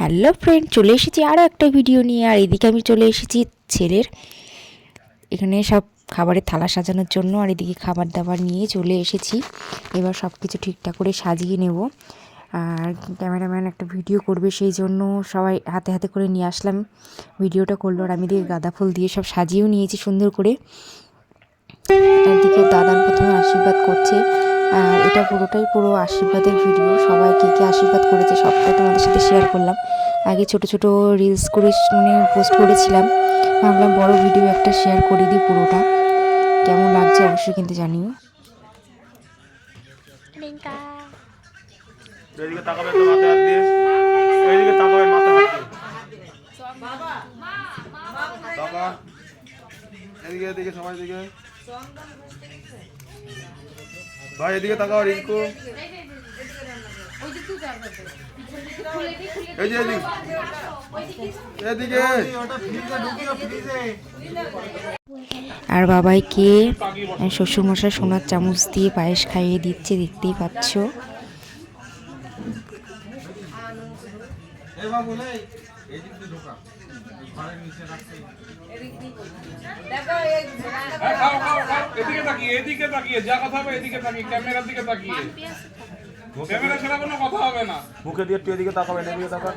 Hello friend, চলে এসেছি আরও একটা ভিডিও নিয়ে, আর এদিকে আমি চলে এসেছি ছেলের। এখানে সব খাবারের থালা সাজানোর জন্য, আর এদিকে খাবার দাবার নিয়ে চলে এসেছি। এবার সব কিছু ঠিকঠাক করে সাজিয়ে নেব। আর ক্যামেরাম্যান একটা ভিডিও করবে, সেই জন্য সবাই হাতে হাতে করে নিয়ে আসলাম। ভিডিওটা করল আর আমি দিকে গাঁদা ফুল দিয়ে সব সাজিয়েও নিয়েছি সুন্দর করে। একদিকে দাদার প্রথমে আশীর্বাদ করছে আর এটা পুরোটাই পুরো আশীর্বাদের ভিডিও সবাই কে কে আশীর্বাদ করেছে সবটা তোমাদের সাথে শেয়ার করলাম। আগে ছোট ছোট রিলস করে মানে পোস্ট করেছিলাম। ভাবলাম বড় ভিডিও একটা শেয়ার করে দিই পুরোটা। কেমন লাগছে অবশ্যই কিন্তু জানিও। এদিকে এদিকে এদিকে সবাই ভাই এদিকে তাকাও রিঙ্কু। এই যে এদিকে এদিকে। আর বাবাইকে শ্বশুরমশাই সোনার চামচ দিয়ে পায়েস খাইয়ে দিচ্ছে দেখতেই পাচ্ছ। এদিকে তাকিয়ে এদিকে তাকিয়ে, যা কথা হবে এদিকে তাকিয়ে, ক্যামেরার দিকে তাকিয়ে। ক্যামেরা ছাড়া কোনো কথা হবে না। মুখে দিয়ে একটু এদিকে তাকাবেন এদিকে তাকা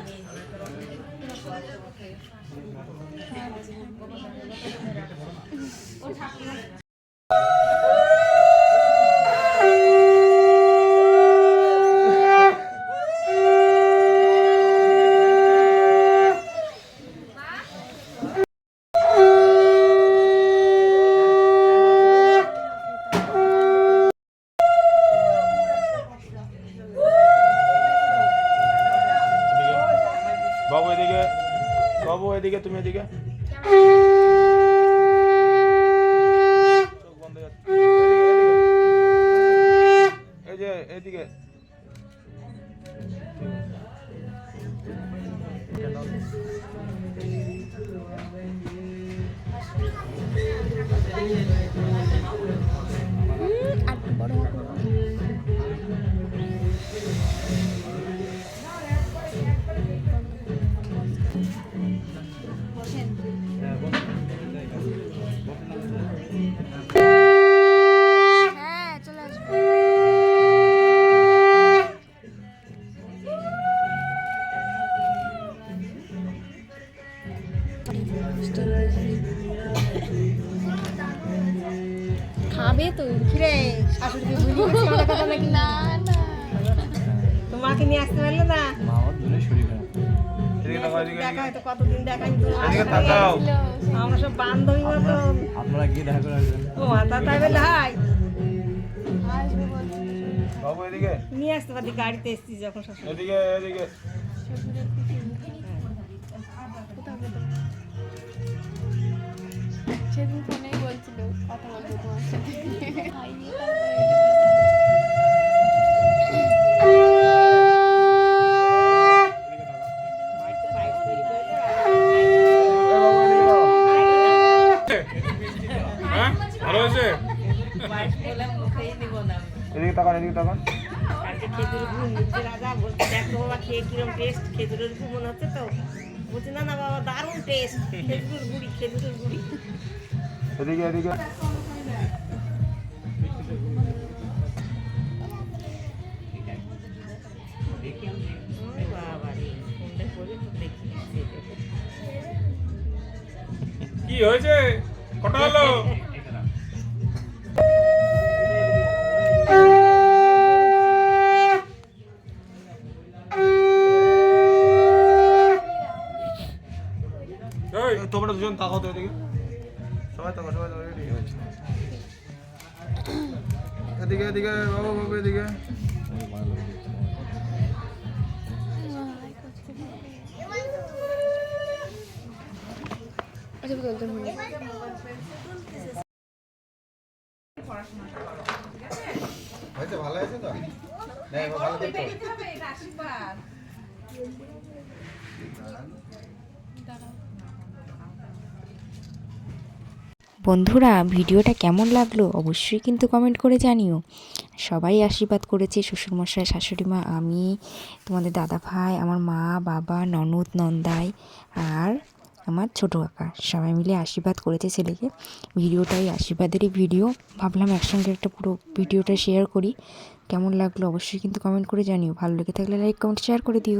বাবু বাবু এদিকে তুমি এদিকে। চোখ বন্ধ এদিকে, খাবে তো কিরে? শাশুড়িকে বুঝি কথা কথা নাকি? না না। তোমাকে নিয়ে আসতে পারলে না? হয়তো কতদিন দেখানি তো আমরা সব বান্ধবী মতো আপনারা গিয়ে দেখা করে আসবেন। ও মাথা তাই বলে হাই নিয়ে আসতে পারি গাড়িতে এসছি যখন এদিকে সেদিন ফোনেই বলছিল কথা বলব তোমার সাথে। হ্যাঁ? ভালো হয়েছে? এদিকে তাকান এদিকে তাকান। কালকে খেজুরের গুড় নিচ্ছে রাজা বলছে দেখো বাবা খেয়ে কিরম টেস্ট খেজুরের গুড় মনে হচ্ছে তো? বলছে না না বাবা দারুণ টেস্ট খেজুরের গুড়ি খেজুরের গুড়ি এদিকে এদিকে। কি হয়েছে? কটা হলো? তোমরা দুজন তাকাও তো এদিকে। এদিকে এদিকে বাবু বাবু এদিকে। ভালো হয়েছে তো? ভালো করতো বন্ধুরা, ভিডিওটা কেমন লাগল অবশ্যই কিন্তু কমেন্ট করে জানিও। সবাই আশীর্বাদ করেছে শ্বশুরমশাই, শাশুড়ি মা, আমি, তোমাদের দাদা ভাই, আমার মা, বাবা, ননদ, নন্দাই আর আমার ছোটো কাকা। সবাই মিলে আশীর্বাদ করেছে ছেলেকে। ভিডিওটাই আশীর্বাদেরই ভিডিও। ভাবলাম একসঙ্গে একটা পুরো ভিডিওটা শেয়ার করি। কেমন লাগল অবশ্যই কিন্তু কমেন্ট করে জানিও। ভালো লেগে থাকলে লাইক কমেন্ট শেয়ার করে দিও।